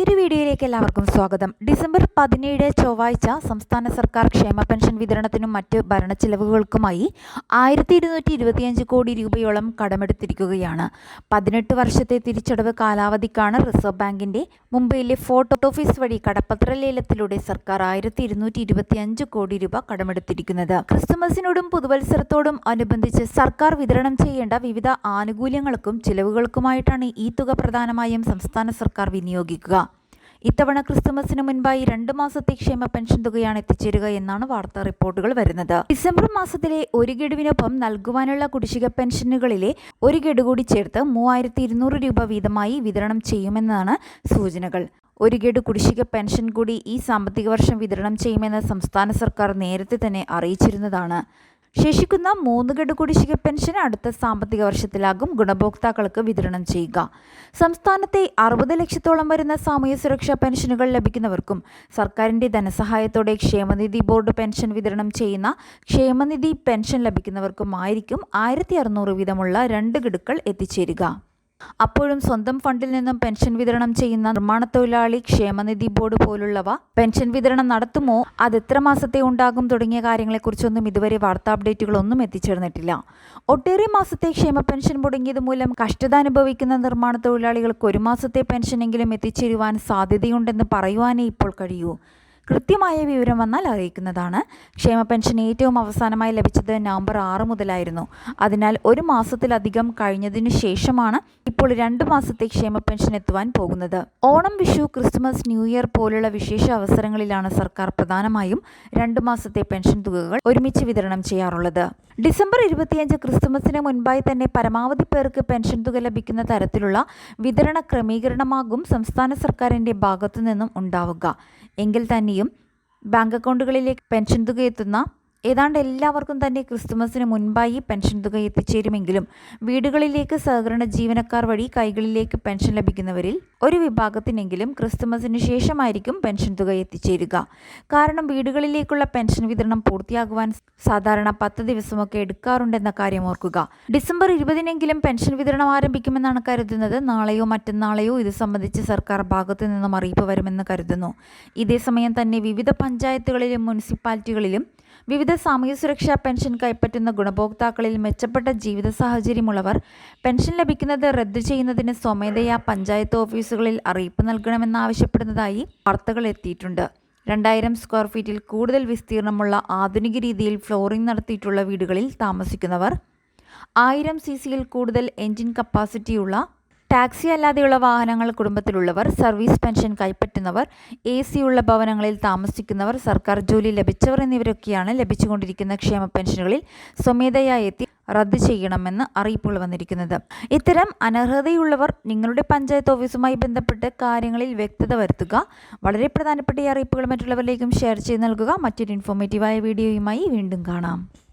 പുതിയൊരു വീഡിയോയിലേക്ക് എല്ലാവർക്കും സ്വാഗതം. ഡിസംബർ പതിനേഴ് ചൊവ്വാഴ്ച സംസ്ഥാന സർക്കാർ ക്ഷേമ പെൻഷൻ വിതരണത്തിനും മറ്റ് ഭരണച്ചിലവുകൾക്കുമായി ആയിരത്തി ഇരുന്നൂറ്റി ഇരുപത്തിയഞ്ച് കോടി രൂപയോളം കടമെടുത്തിരിക്കുകയാണ്. പതിനെട്ട് വർഷത്തെ തിരിച്ചടവ് കാലാവധിക്കാണ് റിസർവ് ബാങ്കിന്റെ മുംബൈയിലെ ഫോർട്ട് ഓഫീസ് വഴി കടപ്പത്ര ലേലത്തിലൂടെ സർക്കാർ ആയിരത്തി ഇരുന്നൂറ്റി ഇരുപത്തിയഞ്ച് കോടി രൂപ കടമെടുത്തിരിക്കുന്നത്. ക്രിസ്തുമസിനോടും പുതുവത്സരത്തോടും അനുബന്ധിച്ച് സർക്കാർ വിതരണം ചെയ്യേണ്ട വിവിധ ആനുകൂല്യങ്ങൾക്കും ചിലവുകൾക്കുമായിട്ടാണ് ഈ തുക പ്രധാനമായും സംസ്ഥാന സർക്കാർ വിനിയോഗിക്കുക. ഇത്തവണ ക്രിസ്തുമസിന് മുൻപായി രണ്ട് മാസത്തെ ക്ഷേമ പെൻഷൻ തുകയാണ് എത്തിച്ചേരുക എന്നാണ് വാർത്താ റിപ്പോർട്ടുകൾ വരുന്നത്. ഡിസംബർ മാസത്തിലെ ഒരു ഗഡുവിനൊപ്പം നൽകുവാനുള്ള കുടിശ്ശിക പെൻഷനുകളിലെ ഒരു ഗഡു കൂടി ചേർത്ത് മൂവായിരത്തി ഇരുന്നൂറ് രൂപ വീതമായി വിതരണം ചെയ്യുമെന്നാണ് സൂചനകൾ. ഒരു ഗഡു കുടിശ്ശിക പെൻഷൻ കൂടി ഈ സാമ്പത്തിക വർഷം വിതരണം ചെയ്യുമെന്ന് സംസ്ഥാന സർക്കാർ നേരത്തെ തന്നെ അറിയിച്ചിരുന്നതാണ്. ശേഷിക്കുന്ന മൂന്ന് ഗഡു കുടിശ്ശിക പെൻഷൻ അടുത്ത സാമ്പത്തിക വർഷത്തിലാകും ഗുണഭോക്താക്കൾക്ക് വിതരണം ചെയ്യുക. സംസ്ഥാനത്തെ അറുപത് ലക്ഷത്തോളം വരുന്ന സാമൂഹ്യ സുരക്ഷാ പെൻഷനുകൾ ലഭിക്കുന്നവർക്കും സർക്കാരിന്റെ ധനസഹായത്തോടെ ക്ഷേമനിധി ബോർഡ് പെൻഷൻ വിതരണം ചെയ്യുന്ന ക്ഷേമനിധി പെൻഷൻ ലഭിക്കുന്നവർക്കുമായിരിക്കും ആയിരത്തി അറുന്നൂറ് വീതമുള്ള രണ്ട് ഗഡുക്കൾ എത്തിച്ചേരുക. അപ്പോഴും സ്വന്തം ഫണ്ടിൽ നിന്നും പെൻഷൻ വിതരണം ചെയ്യുന്ന നിർമ്മാണ തൊഴിലാളി ക്ഷേമനിധി ബോർഡ് പോലുള്ളവ പെൻഷൻ വിതരണം നടത്തുമോ? അത് എത്ര മാസത്തെ ഉണ്ടാകും? തുടങ്ങിയ കാര്യങ്ങളെക്കുറിച്ചൊന്നും ഇതുവരെ വാർത്താ അപ്ഡേറ്റുകളൊന്നും എത്തിച്ചേർന്നിട്ടില്ല. ഒട്ടേറെ മാസത്തെ ക്ഷേമ പെൻഷൻ മുടങ്ങിയത് മൂലം കഷ്ടത അനുഭവിക്കുന്ന നിർമ്മാണ തൊഴിലാളികൾക്ക് ഒരു മാസത്തെ പെൻഷനെങ്കിലും എത്തിച്ചേരുവാൻ സാധ്യതയുണ്ടെന്ന് പറയുവാനേ ഇപ്പോൾ കഴിയൂ. കൃത്യമായ വിവരം വന്നാൽ അറിയിക്കുന്നതാണ്. ക്ഷേമ പെൻഷൻ ഏറ്റവും അവസാനമായി ലഭിച്ചത് നവംബർ ആറ് മുതലായിരുന്നു. അതിനാൽ ഒരു മാസത്തിലധികം കഴിഞ്ഞതിനു ശേഷമാണ് ഇപ്പോൾ രണ്ട് മാസത്തെ ക്ഷേമ പെൻഷൻ എത്തുവാൻ പോകുന്നത്. Onam Vishu Christmas new year പോലുള്ള വിശേഷ അവസരങ്ങളിലാണ് സർക്കാർ പ്രധാനമായും രണ്ട് മാസത്തെ പെൻഷൻ തുകകൾ ഒരുമിച്ച് വിതരണം ചെയ്യാറുള്ളത്. ഡിസംബർ ഇരുപത്തിയഞ്ച് ക്രിസ്തുമസിന് മുൻപായി തന്നെ പരമാവധി പേർക്ക് പെൻഷൻ തുക ലഭിക്കുന്ന തരത്തിലുള്ള വിതരണ ക്രമീകരണമാകും സംസ്ഥാന സർക്കാരിന്റെ ഭാഗത്തു നിന്നും ഉണ്ടാവുക. എങ്കിൽ തന്നെയും ബാങ്ക് അക്കൗണ്ടുകളിലേക്ക് പെൻഷൻ തുക എത്തുന്ന ഏതാണ്ട് എല്ലാവർക്കും തന്നെ ക്രിസ്തുമസിന് മുൻപായി പെൻഷൻ തുക എത്തിച്ചേരുമെങ്കിലും വീടുകളിലേക്ക് സഹകരണ ജീവനക്കാർ വഴി കൈകളിലേക്ക് പെൻഷൻ ലഭിക്കുന്നവരിൽ ഒരു വിഭാഗത്തിനെങ്കിലും ക്രിസ്തുമസിന് ശേഷമായിരിക്കും പെൻഷൻ തുക എത്തിച്ചേരുക. കാരണം വീടുകളിലേക്കുള്ള പെൻഷൻ വിതരണം പൂർത്തിയാകുവാൻ സാധാരണ പത്ത് ദിവസമൊക്കെ എടുക്കാറുണ്ടെന്ന കാര്യം ഓർക്കുക. ഡിസംബർ ഇരുപതിനെങ്കിലും പെൻഷൻ വിതരണം ആരംഭിക്കുമെന്നാണ് കരുതുന്നത്. നാളെയോ മറ്റന്നാളെയോ ഇത് സംബന്ധിച്ച് സർക്കാർ ഭാഗത്തു നിന്നും അറിയിപ്പ് വരുമെന്ന് കരുതുന്നു. ഇതേസമയം തന്നെ വിവിധ പഞ്ചായത്തുകളിലും മുനിസിപ്പാലിറ്റികളിലും വിവിധ സാമൂഹ്യ സുരക്ഷാ പെൻഷൻ കൈപ്പറ്റുന്ന ഗുണഭോക്താക്കളിൽ മെച്ചപ്പെട്ട ജീവിത സാഹചര്യമുള്ളവർ പെൻഷൻ ലഭിക്കുന്നത് റദ്ദു ചെയ്യുന്നതിന് സ്വമേധയാ പഞ്ചായത്ത് ഓഫീസുകളിൽ അറിയിപ്പ് നൽകണമെന്നാവശ്യപ്പെടുന്നതായി വാർത്തകൾ എത്തിയിട്ടുണ്ട്. രണ്ടായിരം സ്ക്വയർ ഫീറ്റിൽ കൂടുതൽ വിസ്തീർണമുള്ള ആധുനിക രീതിയിൽ ഫ്ലോറിംഗ് നടത്തിയിട്ടുള്ള വീടുകളിൽ താമസിക്കുന്നവർ ആയിരം സി സിയിൽ കൂടുതൽ എൻജിൻ കപ്പാസിറ്റിയുള്ള ടാക്സി അല്ലാതെയുള്ള വാഹനങ്ങൾ കുടുംബത്തിലുള്ളവർ സർവീസ് പെൻഷൻ കൈപ്പറ്റുന്നവർ എ സിയുള്ള ഭവനങ്ങളിൽ താമസിക്കുന്നവർ സർക്കാർ ജോലി ലഭിച്ചവർ എന്നിവരൊക്കെയാണ് ലഭിച്ചുകൊണ്ടിരിക്കുന്ന ക്ഷേമ പെൻഷനുകളിൽ സ്വമേധയായി എത്തി റദ്ദ് ചെയ്യണമെന്ന് അറിയിപ്പുകൾ വന്നിരിക്കുന്നത്. ഇത്തരം അനർഹതയുള്ളവർ നിങ്ങളുടെ പഞ്ചായത്ത് ഓഫീസുമായി ബന്ധപ്പെട്ട് കാര്യങ്ങളിൽ വ്യക്തത വരുത്തുക വളരെ പ്രധാനപ്പെട്ട ഈ അറിയിപ്പുകൾ മറ്റുള്ളവരിലേക്കും ഷെയർ ചെയ്ത് നൽകുക. മറ്റൊരു ഇൻഫോർമേറ്റീവായ വീഡിയോയുമായി വീണ്ടും കാണാം.